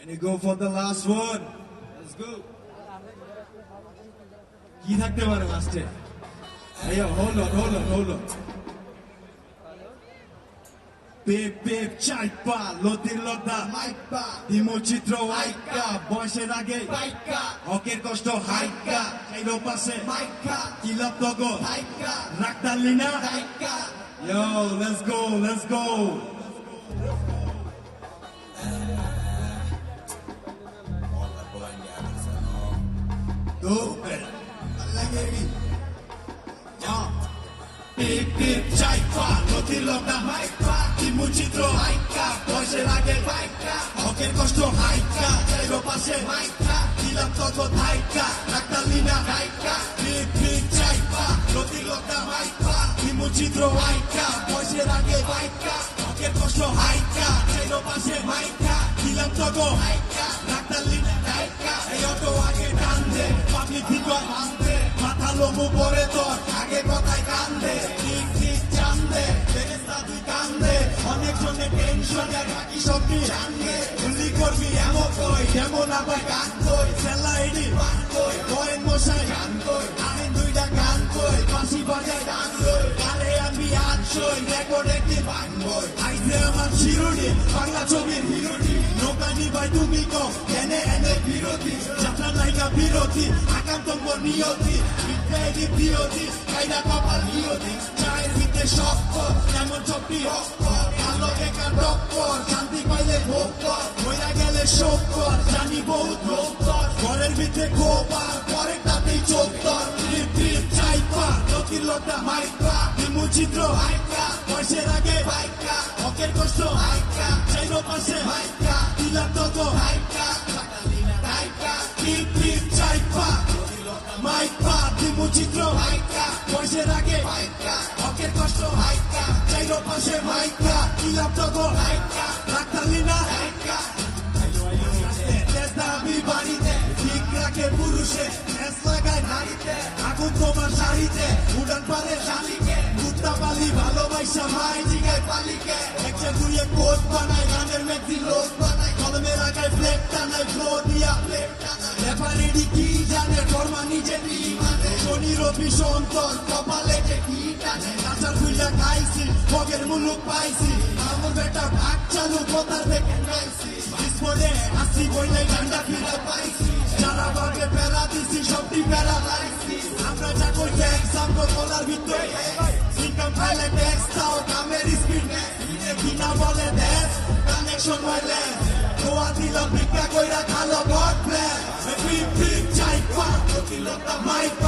And you go for the last one. Let's go. কি থাকতে পারে লাস্টে আইয়া hold on hold on hold on Pep পেপ চাইপা লতির লদ্দা মাইপা দিমু চিত্র বয়সের আগে বাইকা হকের কষ্ট হাইকা চাইরো পাশে মাইকা কিলাপ তগো বাইকা রাখতালি না বাইকা Yo, let's go, let's go. কষ্ট হাইকা, চাইরো পাশে হাইকা, রাখতালি না হাইকা, pip, pip, চাইপা, নদীর লতা মাইপা, তিমু চিত্র হাইকা, বয়সের আগে বাইকা, হকের কষ্ট হাইকা, চাইরো পাশে মাইকা, কিলাপ তগো হাইকা, রাখতালি না ভিতর মানতে, মাথা লম্বু পরে তোর, আগে কথায় কান্দে, ঠিক ঠিক চান্দে, অনেক জনে টেনশনে বাকি সবটি জানবে, গুলি করবি এমন কই, এমন আবার গান কই, সেলা এডি বান কই, কয়েন কই, দুইটা গান কই, বাঁশি বাজায় গান কই, আরে আমি আটশোই, রেকর্ড একদিন ভাঙবই, আইসে আমার শিরোনি, বাংলা ছবির হিরোটি, নৌকানি ভাই তুমি কম, এনে এনে বিরোধী, যাত্রা নায়িকা আকান্ত নিয়তি, বিদ্যায়ী বিরোধী, কাইরা কপাল নিয়তি, চায়ের ভিতরে শক্ত, যেমন চপি হক্ক, ভালো বেকার টক্কর, শান্তি পাইলে ভোগ কর, গেলে শোক জানি বহুত লোক কর, ঘরের ভিতরে খোবার, পরের তাতেই চোখ ট্রিপ ট্রিপ চাইপা, লতা মাইপা, বিমু চিত্র হাইকা, বয়সের আগে বাইকা, হকের কষ্ট হাইকা, চাইরো পাশে বয়সের আগে হকের কষ্ট চাইরো পাশে মাইকা, হাইকা, রাখতালিনা হাইকা, তেজ দাবি বাড়িতে ঠিক রাখে পুরুষে লাগায় নারীতে আগুন তোমার শাড়িতে উড়ান পারে শালিকে কুত্তা পালি ভালোবাসা মাই জিগায় পালিকে। একশো দুয়ে কোট বানায় গানের মেঘি লোক বানায় কলমের আগায় প্লেট টানায় ফ্লো দিয়া প্লেট টানায়। রেফারেডি কি জানে কর্মা নিজে নি শনি রবি কপালে যে কি টানে কাঁচার খুইলা খাইছি ভগের মুলুক পাইছি আমার বেটা ভাগ চালু কোথার থেকে খাইছি বিস্ফোরে আসি বইলে গান্ডা ফিরে পাইছি যারা ভাগে প্যারা দিছি সবটি প্যারা লাইছি আমরা যা কই ট্যাক্স আমরা বলার ভিতরে ইনকাম ফাইলে ট্যাক্স দাও কামের স্পিড কিনা বলে দেশ কানেকশন ওয়ারলেস গোয়া দিলাম ভিক্ষা কইরা খালো গড প্ল্যান ফিপ ফিপ প্রতিলতা মাইপা বিমু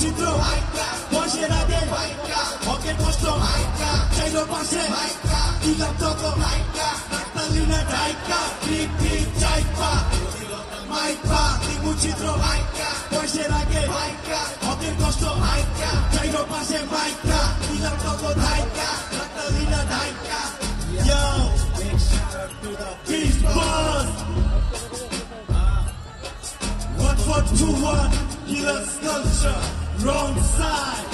চিত্র হাইকা বসে রাগে হাইকা হকে কষ্ট হাইকা চাইলো পাশে হাইকা দিলাম তত হাইকা নাকতালিনা ডাইকা ফিপ ফিপ চাইপা মাইপা বিমু চিত্র হাইকা বসে রাগে হাইকা হকের কষ্ট হাইকা চাইলো পাশে মাইকা দিলাম তত হাইকা নাকতালিনা ডাইকা Yo, big shout out to the Beast Boss. One four two one, killer culture, wrong side.